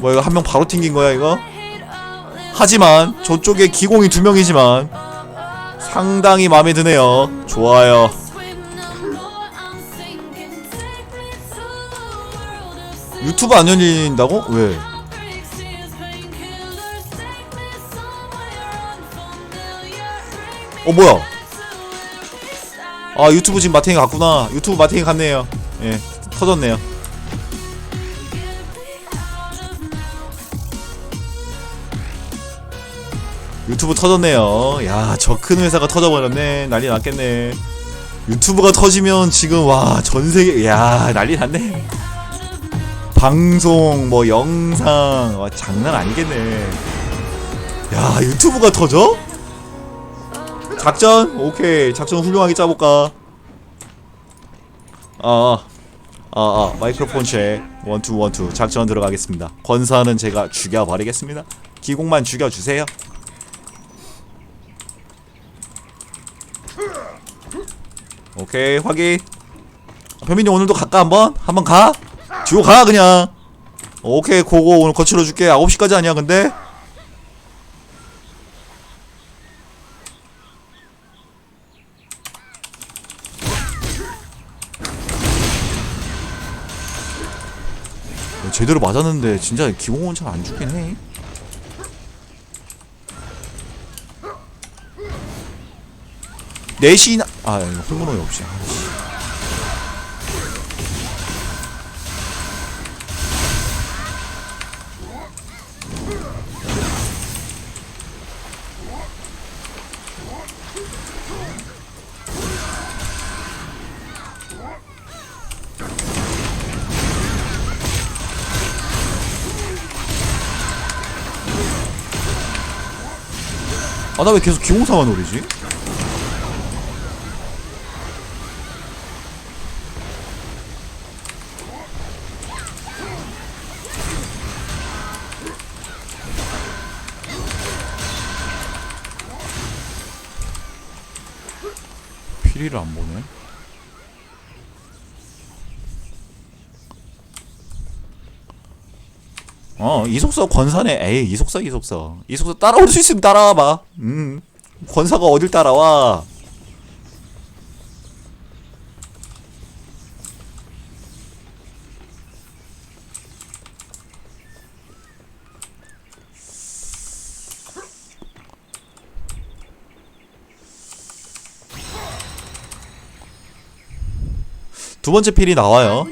뭐 이거 한 명 바로 튕긴 거야 이거? 하지만 저쪽에 기공이 두 명이지만 상당히 마음에 드네요. 좋아요. 유튜브 안 열린다고? 왜? 어 뭐야? 아 유튜브 지금 마탱이 갔구나. 유튜브 마탱이 갔네요. 예, 터졌네요. 유튜브 터졌네요. 야, 저 큰 회사가 터져버렸네. 난리 났겠네. 유튜브가 터지면 지금 와, 전 세계, 야, 난리 났네. 방송, 뭐, 영상, 와, 장난 아니겠네. 야, 유튜브가 터져? 작전? 오케이. 작전 훌륭하게 짜볼까? 아, 아, 아, 마이크로폰 체 원투, 원투. 작전 들어가겠습니다. 권사는 제가 죽여버리겠습니다. 기공만 죽여주세요. 오케이 확인 변민이 오늘도 갈까 한번? 한번 가? 뒤로 가 그냥 오케이 고고 오늘 거칠어 줄게 9시까지 아니야 근데? 제대로 맞았는데 진짜 기공은 잘 안 죽긴 해 넷이나 아 이거 홀문호이 없이 아, 씨. 아나 왜 계속 기공사만 노리지? 피리를 안 보네. 어 이속서 권사네. 에이 이속서 이속서 이속서 따라올 수 있으면 따라와봐. 음 권사가 어딜 따라와 두 번째 필이 나와요.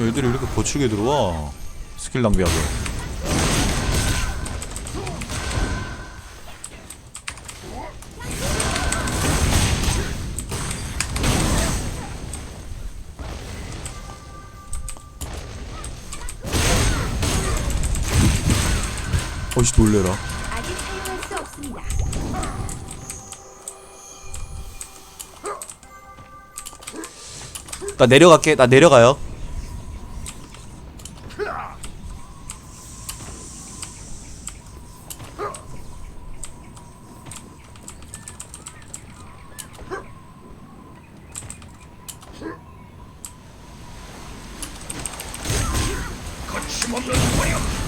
애들이 이렇게 거칠게 들어와? 스킬 낭비하고 어이씨 놀래라. 아직 사용할 수 없습니다. 나 내려갈게. 나 내려가요. 거침없는 고력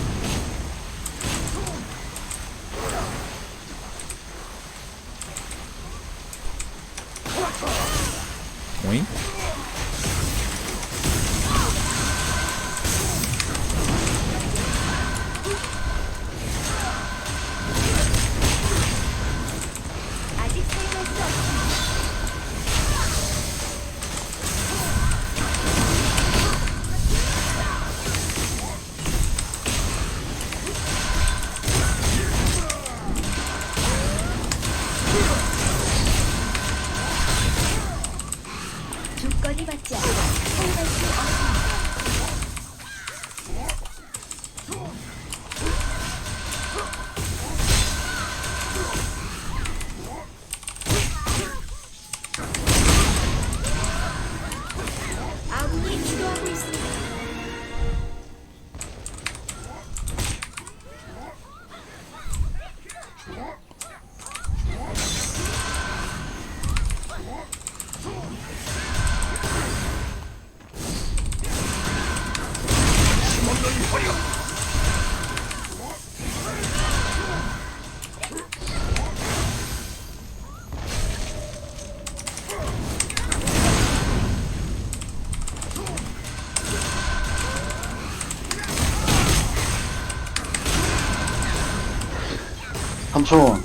삼촌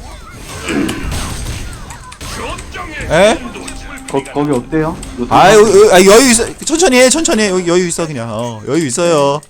에? 거, 거기 어때요? 요즘 아, 여, 여, 아 여유 있어. 천천히 해. 천천히 해. 여기 여유 있어 그냥. 어, 여유 있어요.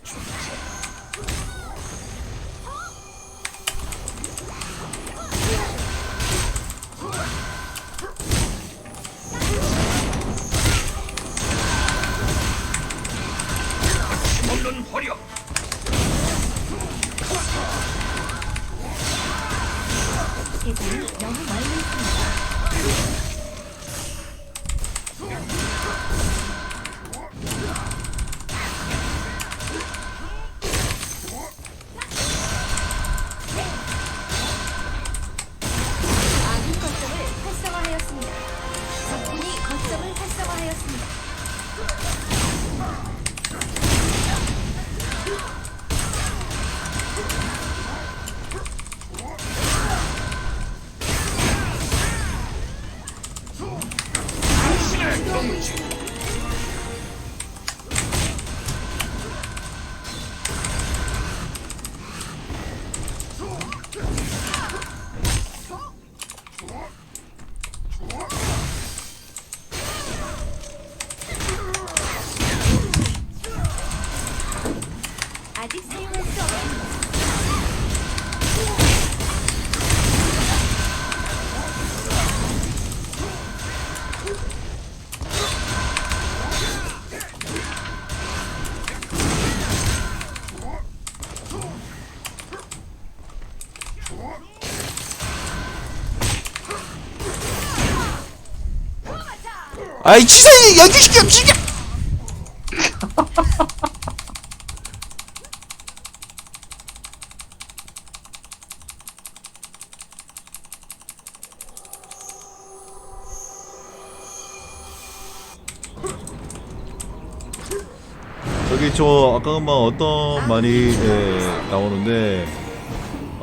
아이 지선이 연기시켜 지금. 저기 저 아까 금방 어떤 말이 예, 나오는데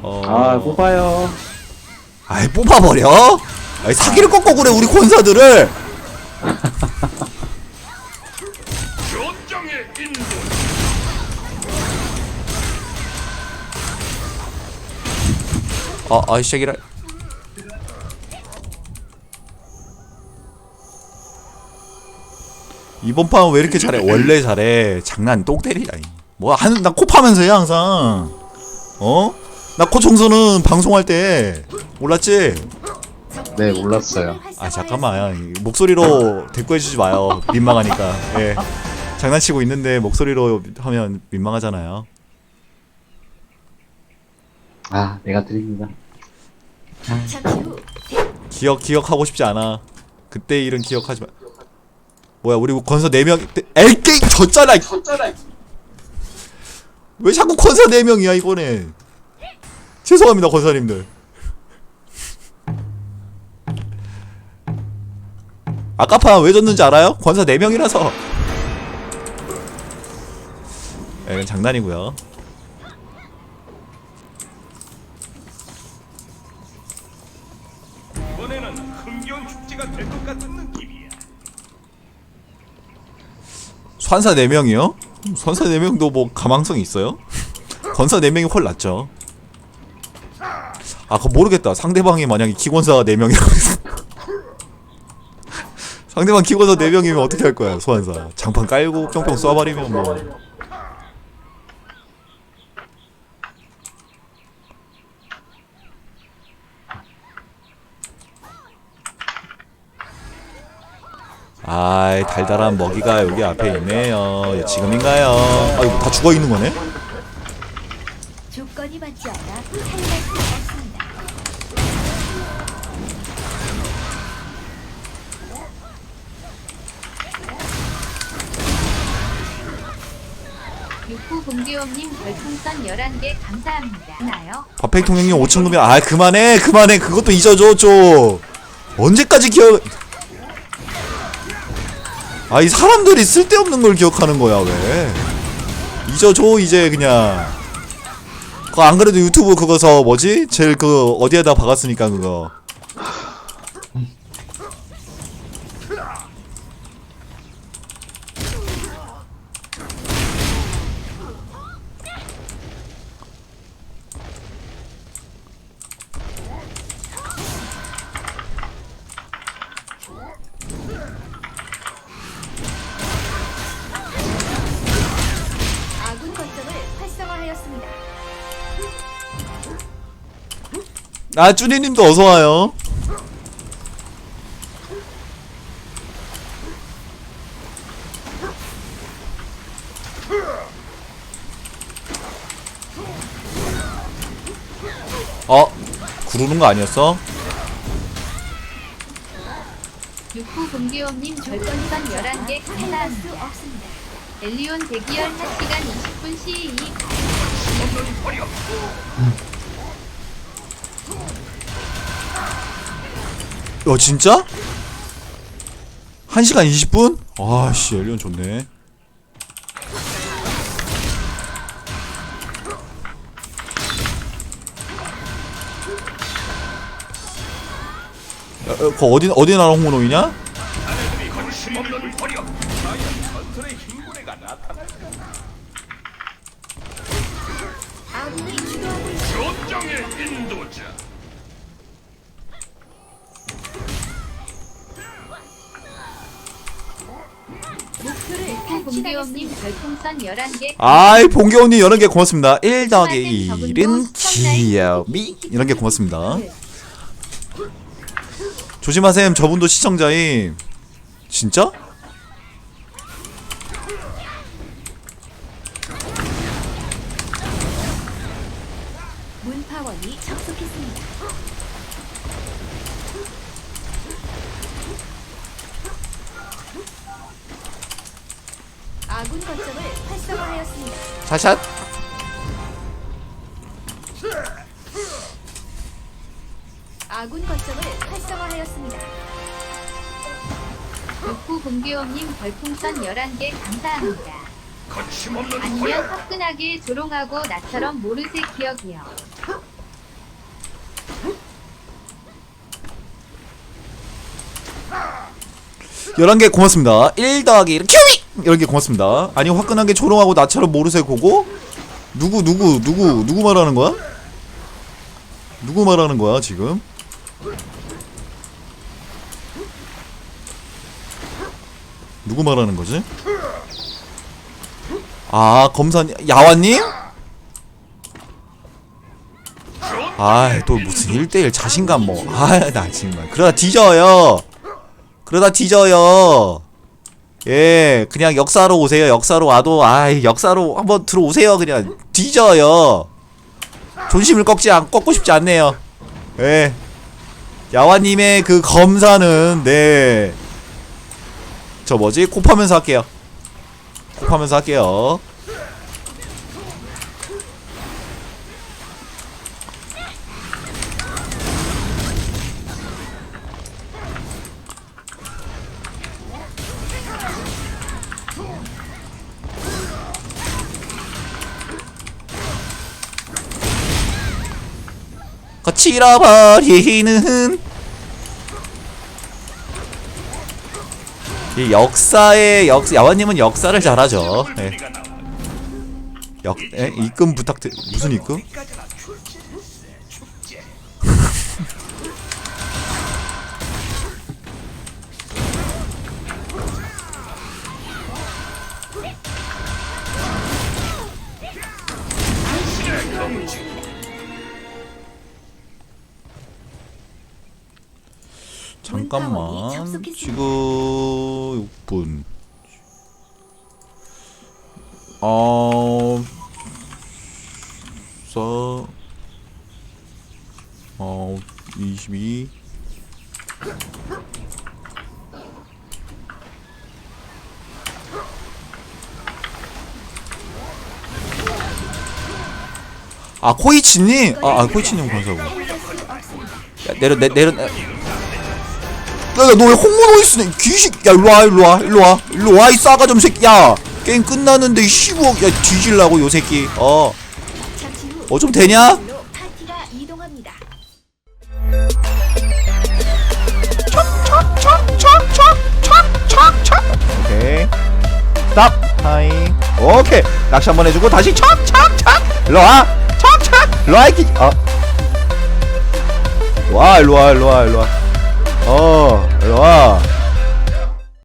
어 아 뽑아요 아이 뽑아버려? 아이 사기를 꺾고 그래 우리 권사들을 전장의 인도 아 아이 시작이라 이번 판 왜 이렇게 잘해? 원래 잘해. 장난 똑 때리라. 뭐한나 코 파면서 해 항상. 어? 나 코 청소는 방송할 때 몰랐지? 네 몰랐어요. 아 잠깐만. 목소리로 대꾸해주지 마요. 민망하니까. 예. 장난치고 있는데 목소리로 하면 민망하잖아요. 아 내가 드립니다. 기억 기억하고 싶지 않아. 그때 일은 기억하지 마. 뭐야 우리 권서 4명 LK 졌잖아. 왜 자꾸 권서 4명이야 이번에 죄송합니다 권사님들 아까 판 왜 졌는지 알아요? 권사 4명이라서 예, 이건 장난이고요 이번에는 흥겨운 축제가 될 것 같은 느낌이야 선사 4명이요? 선사 4명도 뭐 가망성이 있어요? 권사 4명이 훨 낫죠 아 그거 모르겠다 상대방이 만약에 기권사 4명이라고 상대방 기권사 4명이면 어떻게 할 거야 소환사 장판 깔고 뿅뿅 쏴버리면 뭐 아이 달달한 먹이가 여기 앞에 있네요 지금인가요? 아 이거 다 죽어있는 거네? 조건이 맞지 않아 공기용님 별풍선 11개 감사합니다. 나요? 박팽 통행님 5천 금이 아 그만해 그만해. 그것도 잊어줘 좀. 언제까지 기억 아 이 사람들이 쓸데없는 걸 기억하는 거야 왜? 잊어줘 이제 그냥. 그거 안 그래도 유튜브 그거서 뭐지? 제일 그 어디에다 박았으니까 그거 아 쭈니님도 어서 와요. 어 구르는 거 아니었어? 육구 공기호님 별풍선 11개 사용할 감사합니다. 수 없습니다. 엘리온 대기열 1시간 20분 CE 어 진짜? 1시간 20분? 아씨 엘리온 좋네 야, 어, 그 어디 어디 나라 있습니다. 조정의 인도자. 탈취하겠습니다. 별풍선 11개 아이 언니 여러 개 고맙습니다 1 더하기 수많은 1은 저분도 귀여미 이런 게 고맙습니다 조심하셈 저분도 시청자임 진짜? 문파원이 접속했습니다. 아군 거점을 활성화하였습니다. 샷샷 아군 거점을 활성화하였습니다. 육구 공기호님 별풍선 11개 감사합니다. 거침없는 안녕. 화끈하게 조롱하고 나처럼 모르쇠 기억이요. 열한 개 고맙습니다. 1 더하기 1 큐미! 이런 게 고맙습니다. 아니 화끈하게 조롱하고 나처럼 모르쇠 고고 누구 누구 누구 누구 말하는 거야? 누구 말하는 거야 지금? 누구 말하는 거지? 아 검사 야완님? 아또 무슨 1대1 자신감 뭐 아 나 정말 그러다 뒤져요 그러다 뒤져요. 예, 그냥 역사로 오세요. 역사로 와도 아이 역사로 한번 들어오세요. 그냥 뒤져요. 존심을 꺾지 않 꺾고 싶지 않네요. 예. 야와님의 그 검사는 네. 저 뭐지? 코 파면서 할게요. 코 파면서 할게요. 거칠어버리는 이 역사의 역 야와님은 역사를 잘하죠. 예. 역 예? 입금 부탁드 무슨 입금? 잠깐만. 지금 6분 어... 서... 어... 22 아 코이치님 아, 아 코이치님 감사하고 내려 내 내려 야 너 왜 홍문호 있으네 귀식 야 일로와 일로와 일로와. 일로와 이 싸가 좀 새끼. 야 게임 끝났는데 15억 야 뒤질라고 요 새끼. 후 어, 좀 되냐? 오케이. 오케이. 낚시 한번 해주고 다시 척척척 일로와. 척척 일로와 이끼 어. 와 일로와 일로와 일로와 어 일로와